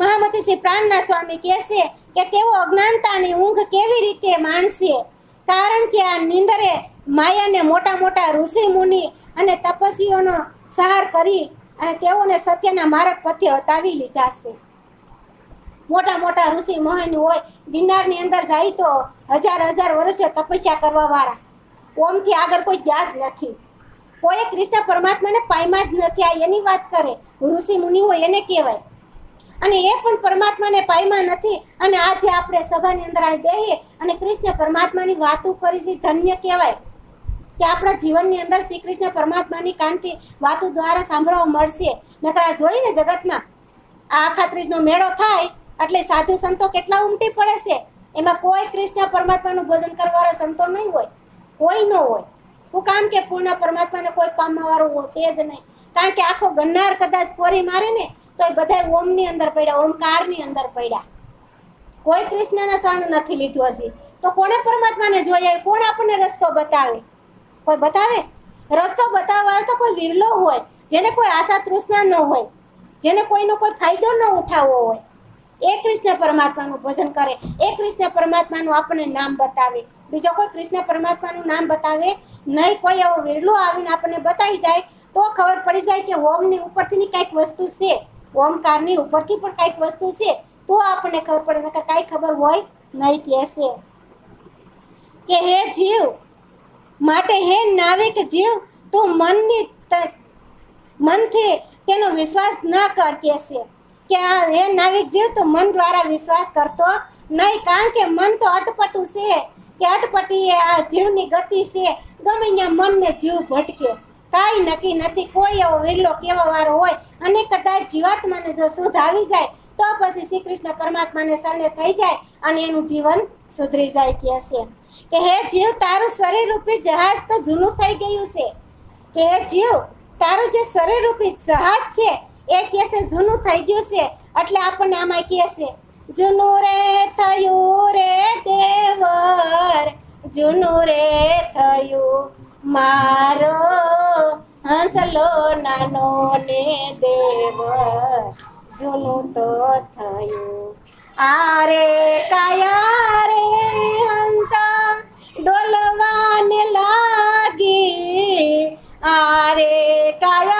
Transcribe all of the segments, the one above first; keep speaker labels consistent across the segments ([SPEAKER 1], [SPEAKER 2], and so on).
[SPEAKER 1] મહામતી શ્રી પ્રાણના સ્વામી કહેશે કે તેઓ અજ્ઞાનતાની ઊંઘ કેવી રીતે માણશે? કારણ કે આ નિંદરે માયાને મોટા મોટા ઋષિ મુનિ અને તપસ્વીઓનો સહાર કરી અને તેઓને સત્યના માર્ગ પથે હટાવી લીધા છે. મોટા મોટા ઋષિ મોહિની હોય, ગિરનારની અંદર જાય તો હજાર હજાર વર્ષે તપસ્યા કરવાવાળા. ઓમથી આગળ કોઈ જાત નથી. કોઈ કૃષ્ણ પરમાત્માને પાયમાં જ નથી. આ એની વાત કરે. ઋષિ મુનિ હોય એને કહેવાય. અને એ પણ પરમાત્માને પાયમાં નથી. અને આજે આપણે સભાની અંદર આ બેહીએ અને કૃષ્ણ પરમાત્માની વાતો કરી છે, ધન્ય કહેવાય. કે આપણા જીવનની અંદર શ્રી કૃષ્ણ પરમાત્માની કાનથી વાતો દ્વારા સાંભળવા મળશે. નકરા જોઈને જગતમાં આ આખા ત્રીજનો મેળો થાય, એટલે સાધુ સંતો કેટલા ઉમટી પડે છે. એમાં કોઈ કૃષ્ણ પરમાત્માનું ભોજન કરવાવાળો સંતો નહીં હોય. કોઈ ન હોય. હું કામ કે પૂર્ણ પરમાત્માને કોઈ પામવાવાળું છે જ નહીં. કારણ કે આખો ગન્નાર કદાચ પોરી મારે ને તો એ બધા ઓમની અંદર પડ્યા, ઓમકારની અંદર પડ્યા. કોઈ કૃષ્ણના શરણ નથી લીધું હજી. તો કોણે પરમાત્માને જોઈએ કોણ આપણને રસ્તો બતાવે? કોઈ બતાવે? રસ્તો બતાવવા તો કોઈ વિરલો હોય, જેને કોઈ આશા તૃષ્ણા ન હોય, જેને કોઈનો કોઈ ફાયદો ન ઉઠાવવો હોય. એ કૃષ્ણ પરમાત્માનું ભજન કરે. એ કૃષ્ણ પરમાત્માનું આપણને નામ બતાવે. બીજો કોઈ કૃષ્ણ પરમાત્માનું નામ બતાવે નહીં, કોઈ એવો વિરલો આવીને આપણને બતાવી જાય, તો ખબર પડી જાય કે ઓમની ઉપરથી કંઈક વસ્તુ છે. ઓમકારની ઉપરથી પણ કંઈક વસ્તુ છે, તો આપણને ખબર પડે, નકર કાંઈ ખબર હોય નહીં કહેશે. કે હે જીવ, માટે હે નાવિક જીવ, તું મનની મનથી તેનો વિશ્વાસ ન કર કહેશે. કે હે નાવિક જીવ, તો મન દ્વારા વિશ્વાસ કરતો નહીં, કારણ કે મન તો અટપટું છે. કે અટપટી એ આ જીવની ગતિ છે. ગમે ત્યાં મનને જીવ ભટકે. કાંઈ નક્કી નથી. કોઈ એવો વિરલો કેવો વાળો હોય અને કદાચ જીવાત્માને જો શુદ્ધ આવી જાય, તો પછી શ્રી કૃષ્ણ પરમાત્માને શરણે થઈ જાય અને એનું જીવન સુધરી જાય કે છે. કે હે જીવ, તારું શરીર રૂપી જહાજ તો જૂનું થઈ ગયું છે. કે હે જીવ, તારું જે શરીર રૂપી જહાજ છે, એ કે છે જૂનું થઈ ગયું છે? એટલે આપણને આમાં કહે છે, જૂનું રે થયું રે દેવર, જૂનું રે થયું મારો હસલો નાનો ને દેવ, જૂનું તો થયું. આરે કાયા રે હંસા ડોલવાને લાગી. આરે કાયા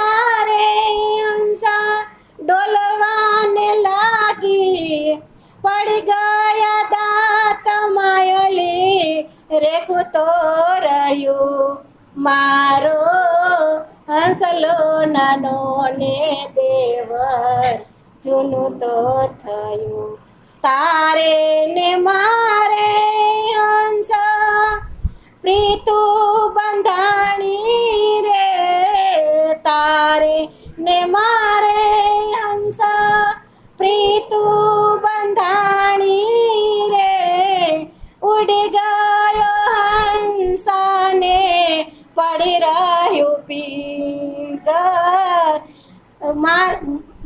[SPEAKER 1] દેવર જૂનું તો થયું. તારે ને મારે હંસ પ્રીતુ બંધાણી રે. તારે ને મારે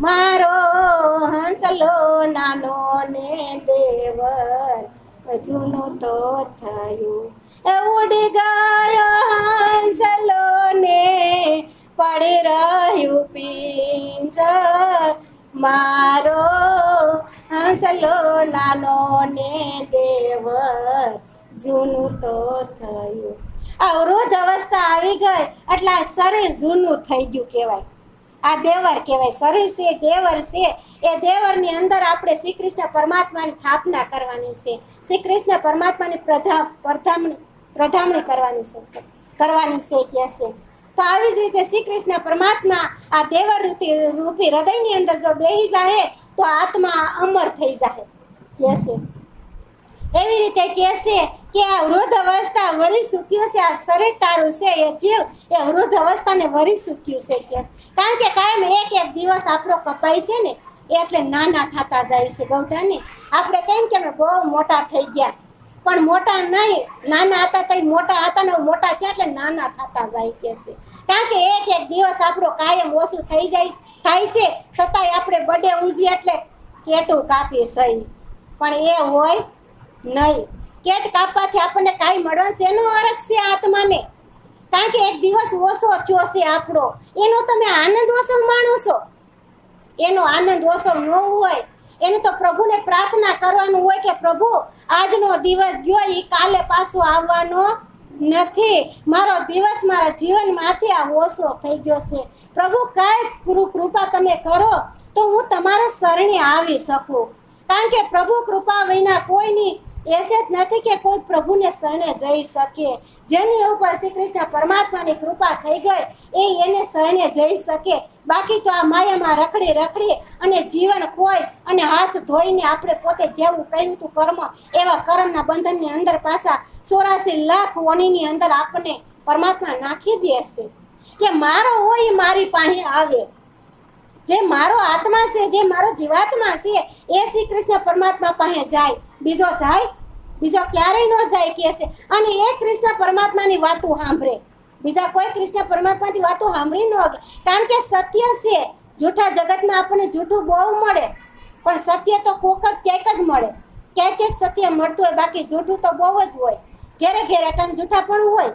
[SPEAKER 1] મારો હંસલો નાનો ને દેવર જૂનું તો થયું. એ ઉડી ગયો હંસલો ને, પડી રહ્યું પિંજર. મારો હંસલો નાનો ને દેવર, જૂનું તો થયું. આ વૃદ્ધ અવસ્થા આવી ગઈ, એટલે આ શરીર જૂનું થઈ ગયું કહેવાય. આ દેવર કહેવાય, શરીર છે, દેવર છે. એ દેવરની અંદર આપણે શ્રી કૃષ્ણ પરમાત્માની સ્થાપના કરવાની છે. શ્રી કૃષ્ણ પરમાત્માની પ્રધા પ્રધામણી પ્રધામણી કરવાની છે કરવાની છે કે છે. તો આવી જ રીતે શ્રી કૃષ્ણ પરમાત્મા આ દેવર રૂપી રૂપી હૃદયની અંદર જો બેહી જાય તો આત્મા અમર થઈ જાય કે છે? એવી રીતે કહે છે કે આ વૃદ્ધ અવસ્થા વરી ચૂક્યો છે, આ શરીર તારું છે, એ જીવ, એ વૃદ્ધ અવસ્થાને વરી સૂક્યું છે કે કારણ કે કાયમ એક એક દિવસ આપણો કપાય છે ને એટલે નાના થતા જાય છે ગૌઠાને. આપણે કેમ કે બહુ મોટા થઈ ગયા. પણ મોટા નહીં, નાના હતા તઈ મોટા હતા ને મોટા થયા એટલે નાના થતા જાય કે છે. કારણ કે એક એક દિવસ આપણો કાયમ ઓછું થઈ જાય થાય છે, છતાંય આપણે બર્થડે ઉજવીએ એટલે કેટું કાપી સહી. પણ એ હોય નહીં. કેટ કાપવાથી આપણને કાંઈ મળવાનું છે? એનો અરગ છે આત્માને. કારણ કે એક દિવસ ઓછો થયો છે આપણો. એનો તમે આનંદ ઓછો માણો છો. એનો આનંદ ઓછો ન હોય. એને તો પ્રભુને પ્રાર્થના કરવાનું હોય કે, પ્રભુ, આજનો દિવસ ગયો કાલે પાછો આવવાનો નથી. મારો દિવસ મારા જીવનમાંથી આ ઓછો થઈ ગયો છે. પ્રભુ, કાંઈ કૃપા તમે કરો તો હું તમારા શરણે આવી શકું. કારણ કે પ્રભુ કૃપા વિના કોઈની એસે જ નથી કે કોઈ પ્રભુને શરણે જઈ શકે. જેની ઉપર શ્રી કૃષ્ણ પરમાત્માની કૃપા થઈ ગઈ, એ એને શરણે જઈ શકે. બાકી તો આ માયામાં રખડી રખડી અને જીવન કોઈ અને હાથ ધોઈને આપણે પોતે જેવું કહ્યું હતું કર્મ, એવા કર્મના બંધનની અંદર પાછા ચોરાસી લાખ વણીની અંદર આપણને પરમાત્મા નાખી દેશે. કે મારો હોય મારી પાસે આવે. જે મારો આત્મા છે, જે મારો જીવાત્મા છે, એ શ્રી કૃષ્ણ પરમાત્મા પાસે જાય. બીજો જાય, બીજો ક્યારેય ન જાય કે છે. અને એ કૃષ્ણ પરમાત્માની વાતો સાંભળે. બીજા કોઈ કૃષ્ણ પરમાત્માની વાતો સાંભળી ન શકે. કારણ કે સત્ય છે, જૂઠા જગતમાં આપણને જૂઠું બહુ મળે. પણ સત્ય તો કોક જ, ક્યાંક જ મળે. ક્યાંક ક્યાંક સત્ય મળતું હોય, બાકી જૂઠું તો બહુ જ હોય. ઘેરે ઘેરે અટાણ જૂઠા પણ હોય.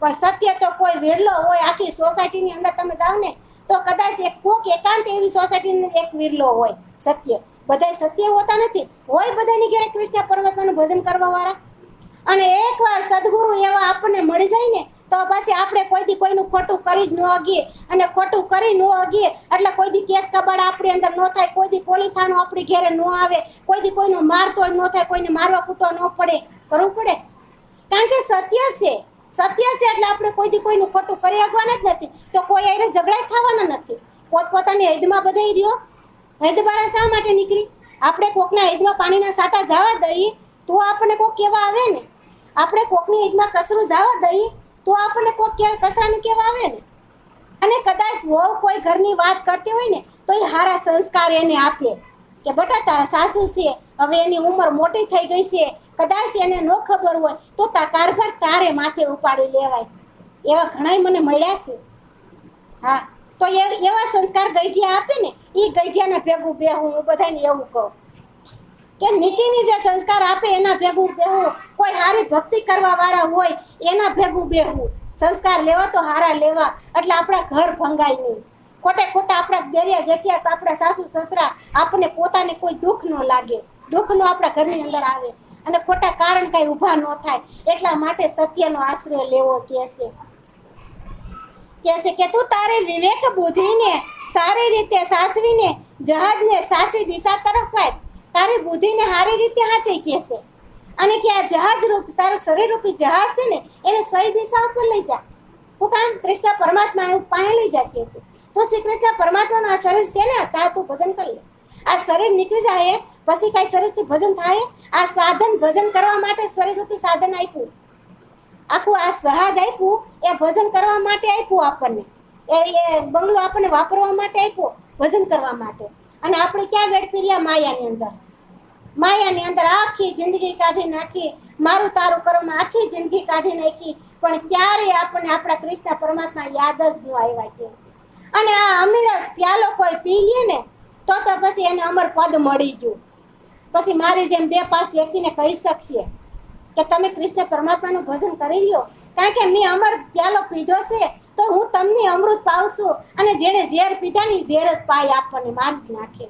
[SPEAKER 1] પણ સત્ય તો કોઈ વિરલો હોય, આખી સોસાયટીની અંદર તમે જાઓ ને તો કદાચ એક કોક એકાંત એવી સોસાયટીની એક વિરલો હોય, સત્ય. બધાય સત્ય હોતા નથી, હોય બધાની ઘેરે કૃષ્ણ પરમાત્માનું ભજન કરવા વાળા અને એકવાર સદગુરુ એવા આપણને મળી જાય ને, તો પછી આપણે કોઈ દી કોઈનું ખોટું કરી જ ન અગીએ અને ખોટું કરી ન અગીએ એટલે કોઈ દી કેસ કબાડ આપણી અંદર ન થાય કોઈ દી પોલીસ થાણું આપણી ઘેરે ન આવે કોઈ દી કોઈનું મારતોડ ન થાય, કોઈને મારવા કૂટવા ન પડે, કરવું પડે. કારણ કે સત્ય છે. સત્ય છે એટલે આપણે કોઈ દી કોઈનું ખોટું કરી આગવાના જ નથી. તો કોઈ આરે ઝઘડા થવાના નથી. પોતપોતાની હૈદમાં બધાઈ રહ્યો. હૈદ બારા શા માટે નીકળી? આપણે કોકના હૈદમાં પાણીના સાટા જવા દઈએ, તો આપણને કોક કેવા આવે ને? આપણે કોકની હૈદમાં કસરું જવા દઈએ, તો આપણને કોક કે, કસરાનું કેવા આવે ને? અને કદાચ વહુ કોઈ ઘરની વાત કરતી હોય ને, તો એ સારા સંસ્કાર એને આપે. કે બટા તારા સાસુ છે, હવે એની ઉંમર મોટી થઈ ગઈ છે કદાચ એને ન ખબર હોય તો તા કારભાર તારે માથે ઉપાડી લેવાય. એવા ઘણાય મને મળ્યા છે. હા, તો એ એવા સંસ્કાર ગઈઢિયા આપે ને એ ગઈઢિયાને ભેગું બેહું, હું બધાને એવું કહું. કે નીતિની જે સંસ્કાર આપે એના ભેગું બેહવું કોઈ સારી ભક્તિ કરવા વાળા હોય, એના ભેગું બેહવું સંસ્કાર લેવા તો હારા લેવા, એટલે આપણા ઘર ભંગાય નહીં. ખોટે ખોટા આપણા દેરિયા જેઠિયા આપણા સાસુ સસરા આપણને પોતાને કોઈ દુઃખ ન લાગે. દુઃખ નો આપણા ઘરની અંદર આવે. અને ખોટા કારણ કાંઈ ઊભા ન થાય એટલા માટે સત્યનો આશ્રય લેવો કે છે. કહે છે કે તું તારી વિવેક બુદ્ધિને સારી રીતે સાચવીને જહાજને સાસી દિશા તરફ વાય તારી બુદ્ધિને સારી રીતે હાચી કે છે. અને કે આ જહાજ રૂપ તારું શરીર રૂપી જહાજ છે ને, એને સહી દિશા ઉપર લઈ જા. હું કામ કૃષ્ણ પરમાત્માને પાસે લઈ જા કે છે. તો શ્રી કૃષ્ણ પરમાત્માનું આ શરીર છે ને? તા તું ભજન કરી લે. આ શરીર નીકળી જાય પછી કાંઈ શરીરથી ભજન થાય? આ સાધન ભજન કરવા માટે શરીર રૂપી સાધન આપ્યું. આખું આ સહાજ આપ્યું, એ ભજન કરવા માટે આપ્યું આપણને. એ એ બંગલો આપણને વાપરવા માટે આપ્યો, ભજન કરવા માટે. અને આપણે ક્યાં વેડપી રહ્યા માયાની અંદર? માયાની અંદર આખી જિંદગી કાઢી નાખી, મારું તારું કરવામાં આખી જિંદગી કાઢી નાખી, પણ ક્યારેય આપણને આપણા કૃષ્ણ પરમાત્મા યાદ જ ન આવ્યા કે. અને આ અમીરસ પ્યાલો કોઈ પી લે ને, તો તો પછી એને અમર પદ મળી ગયું. પછી મારી જેમ બે પાંચ વ્યક્તિને કહી શકશે કે તમે કૃષ્ણ પરમાત્માનું ભજન કરી લ્યો. કારણ કે મેં અમર પ્યાલો પીધો છે, તો હું તમને અમૃત પાવશું અને જેણે ઝેર પીધા ને ઝેર જ પાય આપણને મારી જ નાખે.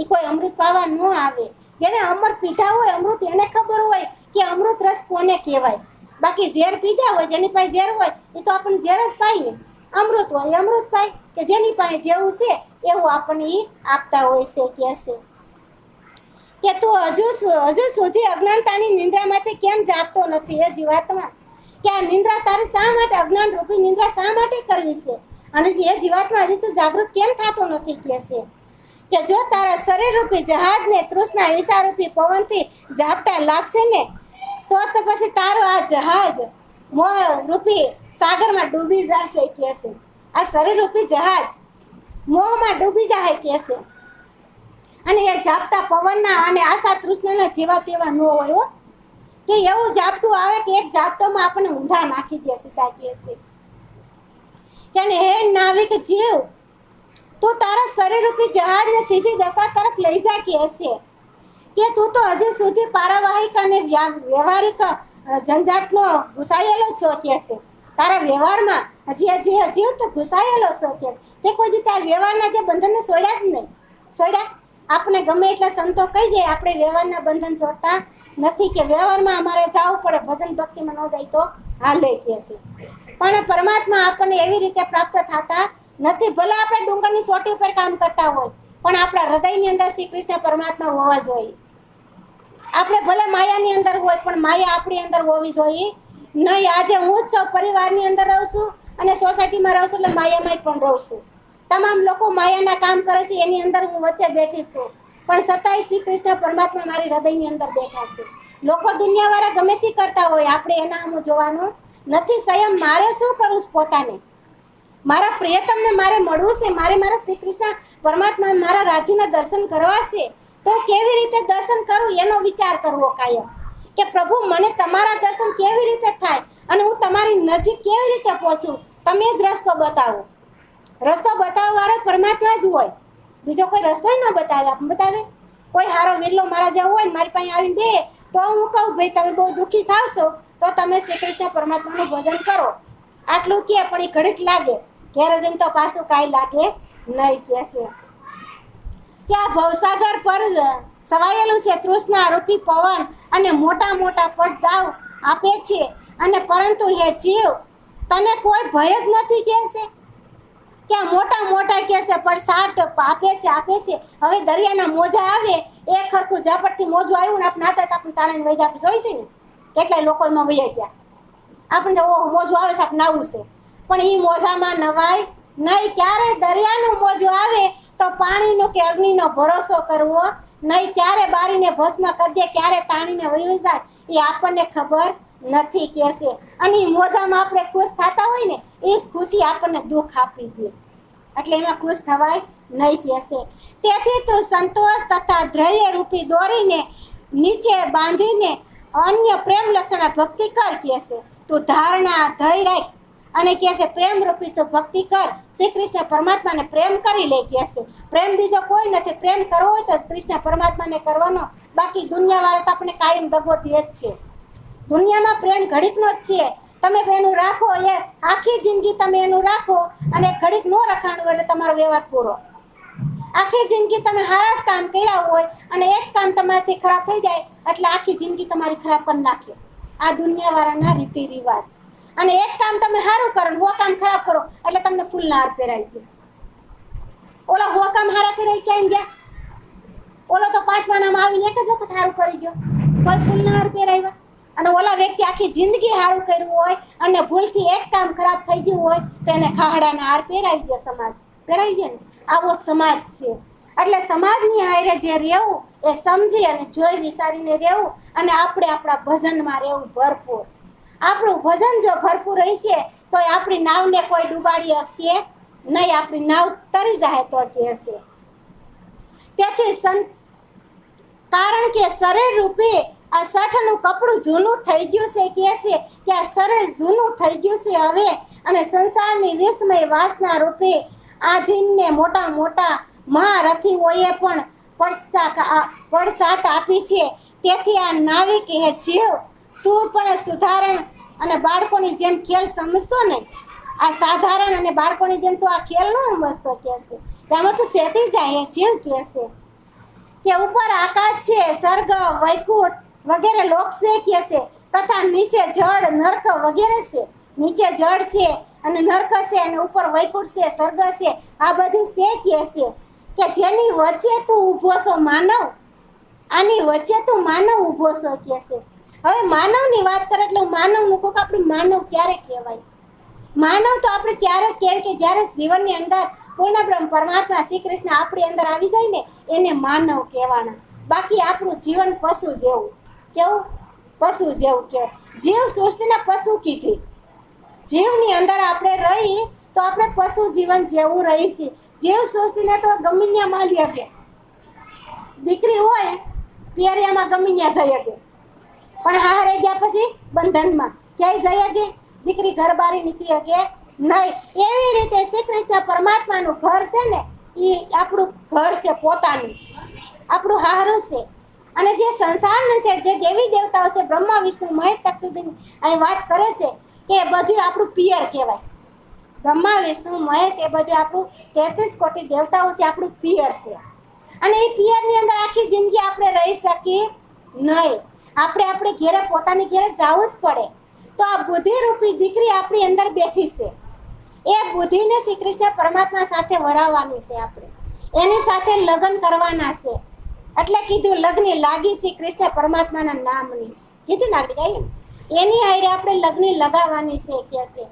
[SPEAKER 1] એ કોઈ અમૃત પાવા ન આવે. જેણે અમર પીધા હોય, અમૃત એને ખબર હોય કે અમૃત રસ કોને કહેવાય. બાકી ઝેર પીધા હોય, જેની પાસે ઝેર હોય, એ તો આપણને ઝેર જ પાય ને. અમૃત હોય, અમૃત પાય કે જેની પાસે જેવું છે, એવું આપણને એ આપતા હોય છે કે છે. કે તું હજુ હજુ સુધી અજ્ઞાનતાની નિંદ્રામાંથી કેમ જાગતો નથી એ જીવાત્મા? કે આ નિંદ્રા તારે શા માટે અજ્ઞાન રૂપી નિંદ્રા શા માટે કરવી છે? અને એ જીવાત્મા હજી તું જાગૃત કેમ થતો નથી કે છે? કે જો તારા શરીર રૂપી જહાજને તૃષ્ણા ઈશા રૂપી પવનથી ઝાપટા લાગશે ને, તો તો પછી તારો આ જહાજ મોહ રૂપી સાગરમાં ડૂબી જશે કે છે? આ શરીર રૂપી જહાજ મોહમાં ડૂબી જાય કે છે? અને એ ઝાપટા પવનના અને આશા તૃષ્ણના જેવા તેવા ન હોય હો. કે એવું ઝાપટું આવે કે એક ઝાપટામાં આપણને ઊંધા નાખી દે સીધા કે છે. કે હે નાવિક જીવ, તું તારા શરીર રૂપી જહાજને સીધી દશા તરફ લઈ જા કે છે કે તું તો હજી સુધી પારાવાહિક અને વ્યવહારિક ઝંઝાટનો ઘૂસાયેલો છો કે છે? તારા વ્યવહારમાં હજી હજી હજી તો ઘૂસાયેલો છો કે? તે કોઈ દી તારા વ્યવહારના જે બંધનને સોડ્યા જ નહીં. છોડ્યા આપણે ગમે એટલા સંતો કહી જાય, આપણે વ્યવહારના બંધન છોડતા નથી કે વ્યવહારમાં અમારે જવું પડે, ભજન ભક્તિમાં ન જાય તો હાલે કે છે. પણ પરમાત્મા આપણને એવી રીતે પ્રાપ્ત થતા નથી, ભલે આપણે ડુંગરની ચોટી ઉપર કામ કરતા હોય, પણ આપણા હૃદયની અંદર શ્રી કૃષ્ણ પરમાત્મા હોવા જોઈએ. આપણે ભલે માયાની અંદર હોય, પણ માયા આપણી અંદર હોવી જોઈએ. નહીં, આજે હું જ સૌ પરિવારની અંદર રહું છું અને સોસાયટીમાં રહું છું એટલે માયામાં પણ રહું છું. તમામ લોકો માયાના કામ કરે છે, એની અંદર હું વચ્ચે બેઠી છું. પણ છતાંય શ્રી કૃષ્ણ પરમાત્મા મારી હૃદયની અંદર બેઠા છે. લોકો દુનિયાવાળા ગમે તે કરતા હોય, આપણે એના આમ જોવાનું નથી. સંયમ મારે શું કરવું છે પોતાને? મારા પ્રિયતમને મારે મળવું છે? મારે મારા શ્રી કૃષ્ણ પરમાત્મા મારા રાજ્યના દર્શન કરવા છે? તો કેવી રીતે દર્શન કરું? એનો વિચાર કરવો કાયમ. કે પ્રભુ, મને તમારા દર્શન કેવી રીતે થાય? અને હું તમારી નજીક કેવી રીતે પહોંચું? તમે જ રસ્તો બતાવો. રસ્તો બતાવવાળો પરમાત્મા જ હોય. બીજો કોઈ રસ્તો ન બતાવે આપ બતાવે? કોઈ હારો વિરલો મારા જેવો હોય મારી પાસે આવીને બે તો હું કહું, ભાઈ, તમે બહુ દુઃખી થાવશો, તો તમે શ્રી કૃષ્ણ પરમાત્માનું ભજન કરો. આટલું કે પણ એ ઘડીક લાગે. ઘેર જઈને તો પાછું કાંઈ લાગે નહીં કહેશે. કે આ ભવસાગર પર સવાયેલું છે તૃષ્ણા રૂપી પવન અને મોટા મોટા પડદાવ આપે છે. અને પરંતુ હે જીવ, તને કોઈ ભય જ નથી કહેશે? કે મોટા મોટા મોટા કહેશે પણ સાટ આપે છે આપે છે. હવે દરિયાના મોજા આવે, એ ખરખું ઝાપટથી મોજું આવ્યું ને આપણે નાતા આપણે તાણાને વૈદા આપણે જોઈ છે ને? કેટલાય લોકો એમાં વૈયા ગયા. આપણે તો ઓહ, મોજું આવે છે, આપણે નાવું છે. પણ એ મોજામાં નવાય નહીં. ક્યારે દરિયાનું મોજું આવે, તો પાણીનો કે અગ્નિનો ભરોસો કરવો નહીં. ક્યારે બારીને ભસ્મ કરી દે, ક્યારે તાણીને વહી જાય, એ આપણને ખબર નથી કહેશે અને એ મોજામાં આપણે ખુશ થતા હોય ને એ જ ખુશી આપણને દુઃખ આપી દે. એટલે એમાં ખુશ થવાય નહીં કહેશે તેથી તું સંતોષ તથા ધ્યેય રૂપી દોરીને નીચે બાંધીને અન્ય પ્રેમ લક્ષણ ભક્તિ કર કહેશે. તું ધારણા ધૈર્ય રાખ અને કહે છે પ્રેમ રૂપી તો ભક્તિ કર. શ્રી કૃષ્ણ પરમાત્માને પ્રેમ કરી લે કહે છે પ્રેમ બીજો કોઈ નથી. પ્રેમ કરવો હોય તો કૃષ્ણ પરમાત્માને કરવાનો. બાકી દુનિયાવાળા તો આપણે કાયમ દગો દે જ છે. દુનિયામાં પ્રેમ ઘડીકનો જ છે. તમે એનું રાખો એ આખી જિંદગી તમે એનું રાખો અને ઘડીક ન રખાણું એટલે તમારો વ્યવહાર પૂરો. આખી જિંદગી તમે હારા જ કામ કર્યા હોય અને એક કામ તમારાથી ખરાબ થઈ જાય એટલે આખી જિંદગી તમારી ખરાબ કરી નાખે. આ દુનિયાવાળાના રીતિ રિવાજ અને એક કામ તમે સારું કરો હો કામ ખરાબ કરો એટલે તમને ફૂલના હાર પહેરાઈ ગયો. ઓલા હો કામ હારા કરી ક્યાં ગયા? ઓલો તો પાંચ મહિનામાં આવીને એક જ વખત સારું કરી ગયો. કોઈ ફૂલના હાર પહેરાવ્યા અને ઓલા વ્યક્તિ આખી જિંદગી સારું કર્યું હોય અને ભૂલથી એક કામ ખરાબ થઈ ગયું હોય તો એને ખાહડાના હાર પહેરાવી દે સમાજ. પહેરાવી દે ને. આવો સમાજ છે. એટલે સમાજની હારે જે રહેવું એ સમજી અને જોઈ વિચારીને રહેવું અને આપણે આપણા ભજનમાં રહેવું ભરપૂર. આપણું ભજન જો ભરપૂર રહેશે તો આપણી નાવને કોઈ ડૂબાડી શકશે નહીં, આપણી નાવ તરી જાય તો કહેશે તેથી સં, કારણ કે શરીર રૂપે આ શઠનું કપડું જૂનું થઈ ગયું છે કે છે કે આ શરીર જૂનું થઈ ગયું છે હવે. અને સંસારની વિસ્મય વાસના રૂપે આધીનને મોટા મોટા મહારથીઓએ પણ પડસા પડસાટ આપી છે. તેથી આ નાવિક હે જીવ, તું પણ સુધારણ અને બાળકોની જેમ ખેલ સમજતો ને? આ સાધારણ અને બાળકોની જેમ તો આ ખેલ ન સમજતો કે છે. તેમાં તું સેતી જાય જીવ કે છે. કે ઉપર આકાશ છે, સ્વર્ગ, વૈકુંઠ વગેરે લોક છે તથા નીચે જળ, નર્ક વગેરે છે. નીચે જળ છે અને નર્ક છે અને ઉપર વૈકુંઠ છે, સ્વર્ગ છે. આ બધું કે છે કે જેની વચ્ચે તું ઊભો છો માનવ, આની વચ્ચે તું માનવ ઊભો છો કે છે. હવે માનવની વાત કરે એટલે માનવનું કોક આપણું માનવ ક્યારે કહેવાય? માનવ તો આપણે ત્યારે જ કહેવાય કે જ્યારે જીવનની અંદર પૂર્ણ બ્રહ્મ પરમાત્મા શ્રી કૃષ્ણ આપણી અંદર આવી જાય ને, એને માનવ કહેવાના. બાકી આપણું જીવન પશુ જેવું. કેવું? પશુ જેવું કહેવાય. જીવ સૃષ્ટિને પશુ કીધી. જીવની અંદર આપણે રહી તો આપણે પશુ જીવન જેવું રહીશી. જીવ સૃષ્ટિને તો ગમીન્યા માલી શકે. દીકરી હોય, પિયરિયામાં ગમે જઈ શકે. પણ હા રહી ગયા પછી બંધનમાં. ક્યાંય જઈ શકે? દીકરી ઘર બારી નીકળી શકે નહીં. એવી રીતે શ્રી કૃષ્ણ પરમાત્માનું ઘર છે ને એ આપણું ઘર છે પોતાનું. આપણું હારું છે. અને જે સંસારનું છે, જે દેવી દેવતાઓ છે, બ્રહ્મા, વિષ્ણુ મહેશ તક સુધી અહીં વાત કરે છે કે એ બધું આપણું પિયર કહેવાય. બ્રહ્મા, વિષ્ણુ, મહેશ, એ બધું આપણું તેત્રીસ કોટી દેવતાઓ છે, આપણું પિયર છે. અને એ પિયરની અંદર આખી જિંદગી આપણે રહી શકીએ નહીં. આપણે આપણે ઘેરે, પોતાની ઘેરે જવું જ પડે. તો આ બુદ્ધિરૂપી દીકરી આપણી અંદર બેઠી છે. એ બુદ્ધિને શ્રી કૃષ્ણ પરમાત્મા સાથે વરાવવાની છે આપણે. એની સાથે લગ્ન કરવાના છે. એટલે કીધું, લગ્ન લાગી શ્રી કૃષ્ણ પરમાત્માના નામની. કીધું ને આગળ એની હારે આપણે લગ્ન લગાવવાની છે કે છે?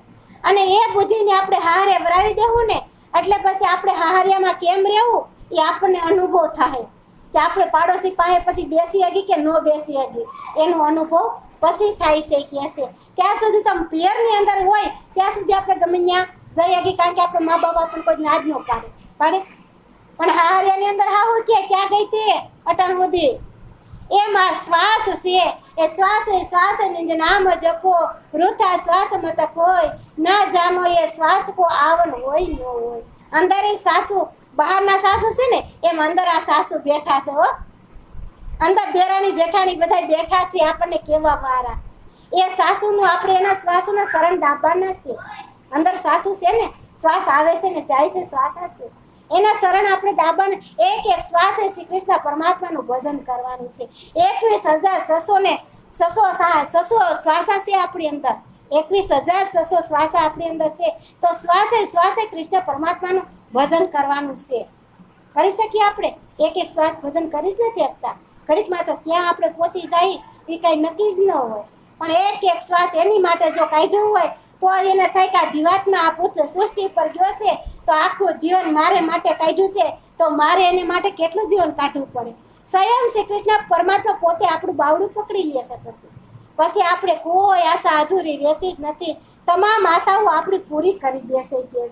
[SPEAKER 1] અને એ બુદ્ધિને આપણે હારે વરાવી દેવું ને, એટલે પછી આપણે હાર્યામાં કેમ રહેવું? એ આપણને અનુભવ થાય. કે આપણે પાડોશી પાસે પછી બેસી હગી કે ન બેસી હગી? એનો અનુભવ પછી થાય છે કે છે? ત્યાં સુધી તમે પિયરની અંદર હોય, ત્યાં સુધી આપણે ગમે ત્યાં જઈ હગી, કારણ કે આપણે મા બાપ આપણને કોઈ નાજ ન પાડે. પાડે? પણ હાહરિયાની અંદર હાહુ કે, ક્યાં ગઈ તે અટણ સુધી? એમાં શ્વાસ છે, એ શ્વાસ એ શ્વાસ નિજ નામ જપો વૃથા શ્વાસ મત કોઈ ના જાનો એ શ્વાસ કો આવન હોય ન હોય. અંદર એ સાસુ, બહારના સાસુ છે ને, એમ અંદર આ સાસુ બેઠા છે હો. અંદર દેરાણી, જેઠાણી બધા બેઠા છે, આપણને કેવા વારા. એ સાસુનું આપણે એના શ્વાસોના શરણ દાબાના છે. અંદર સાસુ છે ને, શ્વાસ આવે છે ને, જાય છે, શ્વાસ છે એના શરણ આપણે દાબણ એક એક શ્વાસે શ્રી કૃષ્ણ પરમાત્માનું ભજન કરવાનું છે. એકવીસ હજાર છસો ને છસો સસો શ્વાસા છે આપણી અંદર. એકવીસ હજાર છસો શ્વાસા આપણી અંદર છે. તો શ્વાસે શ્વાસે કૃષ્ણ પરમાત્માનું ભજન કરવાનું છે. કરી શકીએ આપણે? એક એક શ્વાસ ભજન કરી જ નથી શકતા. ઘડીકમાં તો ક્યાં આપણે પહોંચી જાય એ કાંઈ નક્કી જ ન હોય. પણ એક એક શ્વાસ એની માટે જો કાઢ્યો હોય, તો એને થાય કે આ જીવાત્મા આ પુત્ર સૃષ્ટિ પર ગયો છે. તો આખું જીવન મારે માટે કાઢ્યું છે, તો મારે એને માટે કેટલું જીવન કાઢવું પડે? સ્વયં શ્રી કૃષ્ણ પરમાત્મા પોતે આપણું બાવડું પકડી લે છે પછી. પછી આપણે કોઈ આશા અધૂરી રહેતી જ નથી. તમામ આશાઓ આપણી પૂરી કરી દેશે કે